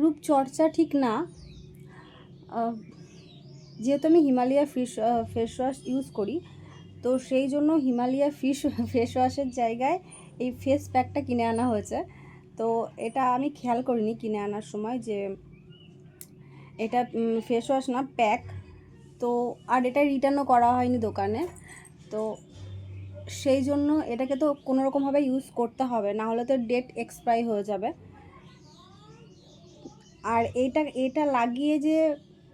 রূপচর্চা ঠিক না যেহেতু আমি Himalaya fish face wash use করি, তো সেই জন্য হিমালয়া ফিশ ফেস ওয়াশের জায়গায় এই ফেস প্যাকটা কিনে আনা হয়েছে। তো এটা আমি খেয়াল করিনি কিনে আনার সময় যে এটা ফেস ওয়াশ না প্যাক তো আর এটা রিটার্নও করা হয়নি দোকানে। তো সেই জন্য এটাকে তো কোনো রকমভাবে ইউজ করতে হবে, না হলে তো ডেট এক্সপায়ার হয়ে যাবে। আর এটা এটা লাগিয়ে যে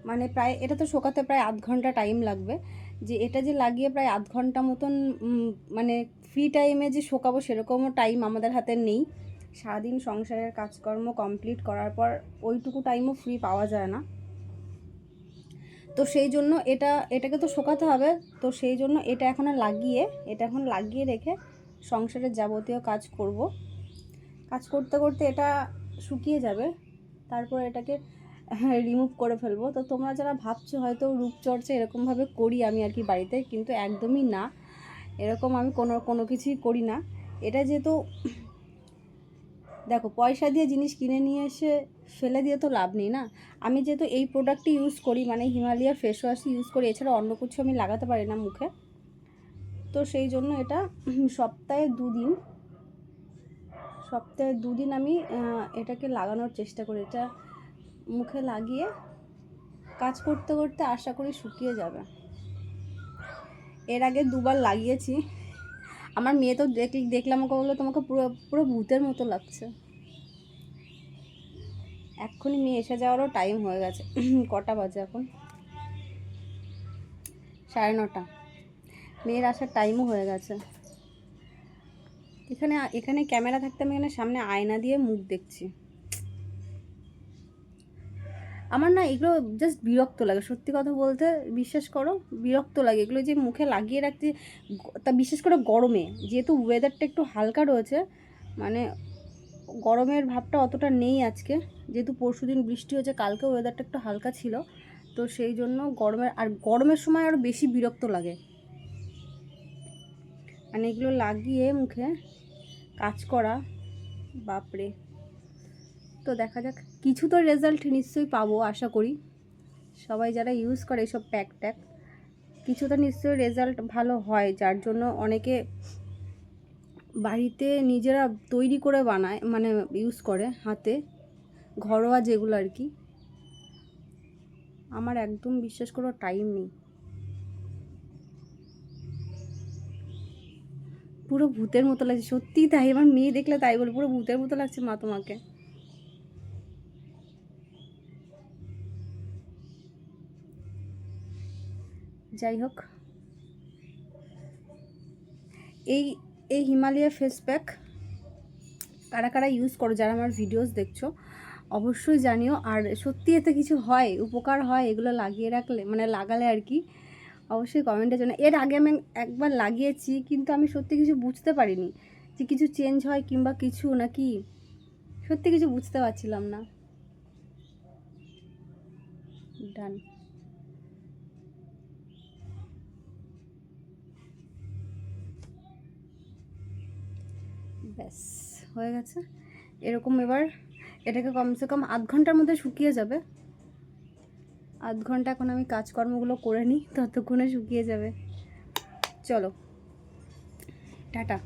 মানে প্রায়, এটা তো শোকাতে প্রায় আধ ঘণ্টা টাইম লাগবে। যে এটা যে লাগিয়ে প্রায় আধ ঘণ্টা মতন মানে ফ্রি টাইমে যে শোকাবো সেরকমও টাইম আমাদের হাতে নেই। সারাদিন সংসারের কাজকর্ম কমপ্লিট করার পর ওইটুকু টাইমও ফ্রি পাওয়া যায় না। তো সেই জন্য এটা, এটাকে তো শোকাতে হবে। তো সেই জন্য এটা এখন লাগিয়ে, এটা এখন লাগিয়ে রেখে সংসারের যাবতীয় কাজ করব। কাজ করতে করতে এটা শুকিয়ে যাবে। তারপর এটাকে রিমুভ করে ফেলব। তো তোমরা যারা ভাবছ হয়তো রূপচর্চা এরকমভাবে করি আমি আর কি বাড়িতে, কিন্তু একদমই না। এরকম আমি কোনো কোনো কিছুই করি না। এটা যেহেতু, দেখো, পয়সা দিয়ে জিনিস কিনে নিয়ে এসে ফেলে দিয়ে তো লাভ নেই না? আমি যেহেতু এই প্রোডাক্টটি ইউজ করি মানে হিমালয়ার ফেস ওয়াশ ইউজ করি, এছাড়া অন্য কিছু আমি লাগাতে পারি না মুখে। তো সেই জন্য এটা সপ্তাহে দুদিন সপ্তাহে দুদিন আমি এটাকে লাগানোর চেষ্টা করি। এটা মুখে লাগিয়ে কাজ করতে করতে আশা করি শুকিয়ে যাবে। এর আগে দুবার লাগিয়েছি। আমার মেয়ে তো দেখ, দেখলাম আমাকে বলল, তোমাকে পুরো পুরো ভূতের মতো লাগছে। এক্ষুনি মেয়ে এসে যাওয়ারও টাইম হয়ে গেছে। কটা বাজে এখন? সাড়ে নটা। মেয়ের আসার টাইমও হয়ে গেছে। এখানে এখানে ক্যামেরা থাকতে আমি এখানে সামনে আয়না দিয়ে মুখ দেখছি। আমার না এগুলো জাস্ট বিরক্ত লাগে, সত্যি কথা বলতে বিশ্বাস করো, বিরক্ত লাগে। এগুলো যে মুখে লাগিয়ে রাখতে, তা বিশেষ করে গরমে, যেহেতু ওয়েদারটা একটু হালকা রয়েছে মানে গরমের ভাবটা অতটা নেই আজকে। যেহেতু পরশু দিন বৃষ্টি হয়েছে কালকে ওয়েদারটা একটু হালকা ছিল, তো সেই জন্য গরমের আর গরমের সময় আরও বেশি বিরক্ত লাগে। মানে এগুলো লাগিয়ে মুখে কাজ করা, বাপরে। তো দেখা যাক, কিছু তো রেজাল্ট নিশ্চয়ই পাবো আশা করি। সবাই যারা ইউজ করে এইসব প্যাক ট্যাক, কিছু তো নিশ্চয়ই রেজাল্ট ভালো হয়, যার জন্য অনেকে বাড়িতে নিজেরা তৈরি করে বানায় মানে ইউজ করে হাতে, ঘরোয়া যেগুলো আর কি। আমার একদম বিশ্বাস করো টাইম নেই। পুরো ভূতের মতো লাগছে। সত্যিই তাই, আমার মেয়ে দেখলে তাই বলে পুরো ভূতের মতো লাগছে মা তোমাকে। যাই হোক। এই এই হিমালয়া ফেস প্যাক কারা কারা ইউজ করো, যারা আমার ভিডিওস দেখছ, অবশ্যই জানিও। আর সত্যি এতে কিছু হয়, উপকার হয়, এগুলো লাগিয়ে রাখলে মানে লাগালে আর কি। অবশ্যই কমেন্টে জানা এর আগে আমি একবার লাগিয়েছি, কিন্তু আমি সত্যি কিছু বুঝতে পারিনি যে কিছু চেঞ্জ হয় কিংবা কিছু নাকি সত্যি কিছু বুঝতে পারছিলাম না। ডান ব্যাস, হয়ে গেছে। এরকম এবার এটাকে কমসে কম আধ ঘণ্টার মধ্যে শুকিয়ে যাবে। আধ ঘণ্টা এখন আমি কাজকর্মগুলো করে নিই ততক্ষণে শুকিয়ে যাবে। চলো। টাটা।